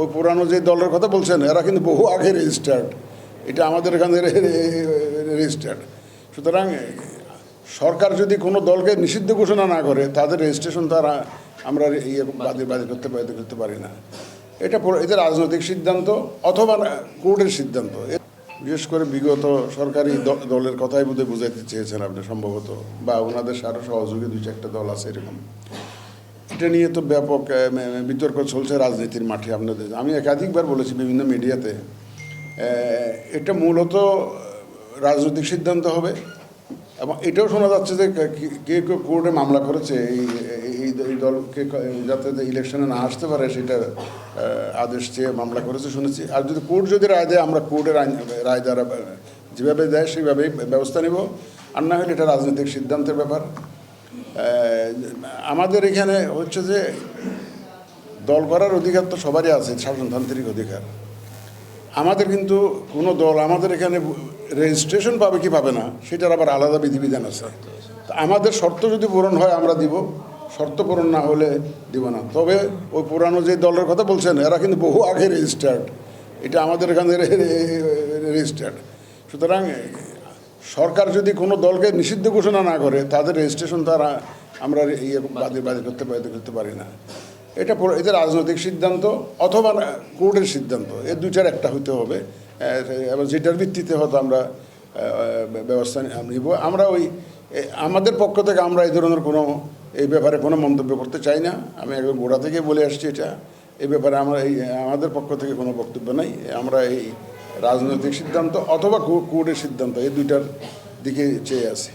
ওই পুরানো যে দলের কথা বলছেন, এরা কিন্তু বহু আগে রেজিস্টার্ড এটা আমাদের এখানে রেজিস্টার্ড সুতরাং, সরকার যদি কোনো দলকে নিষিদ্ধ ঘোষণা না করে, তাদের রেজিস্ট্রেশন তারা আমরা ইয়ে বাদে বাদে করতে বাদে করতে পারি না। এটা এটা রাজনৈতিক সিদ্ধান্ত অথবা কোর্টের সিদ্ধান্ত। বিশেষ করে বিগত সরকারি দলের কথাই বোধহয় বুঝাইতে চেয়েছেন আপনি সম্ভবত, বা ওনাদের সারা সহযোগী দুই চারটা দল আছে এরকম। এটা নিয়ে তো ব্যাপক বিতর্ক চলছে রাজনীতির মাঠে আপনাদের। আমি একাধিকবার বলেছি বিভিন্ন মিডিয়াতে এটা মূলত রাজনৈতিক সিদ্ধান্ত হবে। এবং এটাও শোনা যাচ্ছে যে কে- কেউ কোর্টে মামলা করেছে, এই এই দলকে যাতে ইলেকশনে না আসতে পারে সেটা আদেশ চেয়ে মামলা করেছে শুনেছি। আর যদি কোর্ট যদি রায় দেয়, আমরা কোর্টের রায় দ্বারা, যেভাবে দেয় সেইভাবেই ব্যবস্থা নেব। আর না হলে এটা রাজনৈতিক সিদ্ধান্তের ব্যাপার। আমাদের এখানে হচ্ছে যে দল করার অধিকার তো সবারই আছে শাসনতান্ত্রিক অধিকার আমাদের কিন্তু কোনো দল আমাদের এখানে রেজিস্ট্রেশন পাবে কি পাবে না সেটার আবার আলাদা বিধিবিধান আছে আমাদের শর্ত যদি পূরণ হয় আমরা দিব শর্ত পূরণ না হলে দিব না তবে ওই পুরানো যে দলের কথা বলছেন এরা কিন্তু বহু আগে রেজিস্টার্ড এটা আমাদের এখানে রেজিস্টার্ড সুতরাং সরকার যদি কোনো দলকে নিষিদ্ধ ঘোষণা না করে, তাদের রেজিস্ট্রেশন তারা আমরা ইয়ে বাদে বাদে করতে বাদে করতে পারি না। এটা এদের রাজনৈতিক সিদ্ধান্ত অথবা কোর্টের সিদ্ধান্ত। এর দুইটার একটা হতে হবে। এবং যেটার ভিত্তিতে হয়তো আমরা ব্যবস্থা নিব। আমরা ওই আমাদের পক্ষ থেকে আমরা এই ধরনের কোনো, এই ব্যাপারে কোনো মন্তব্য করতে চাই না। আমি একদম গোড়া থেকে বলে আসছি এটা। এই ব্যাপারে আমরা এই, আমাদের পক্ষ থেকে কোনো বক্তব্য নাই। আমরা এই রাজনৈতিক সিদ্ধান্ত অথবা কোর্টের সিদ্ধান্ত এই দুইটার দিকে চেয়ে আছি।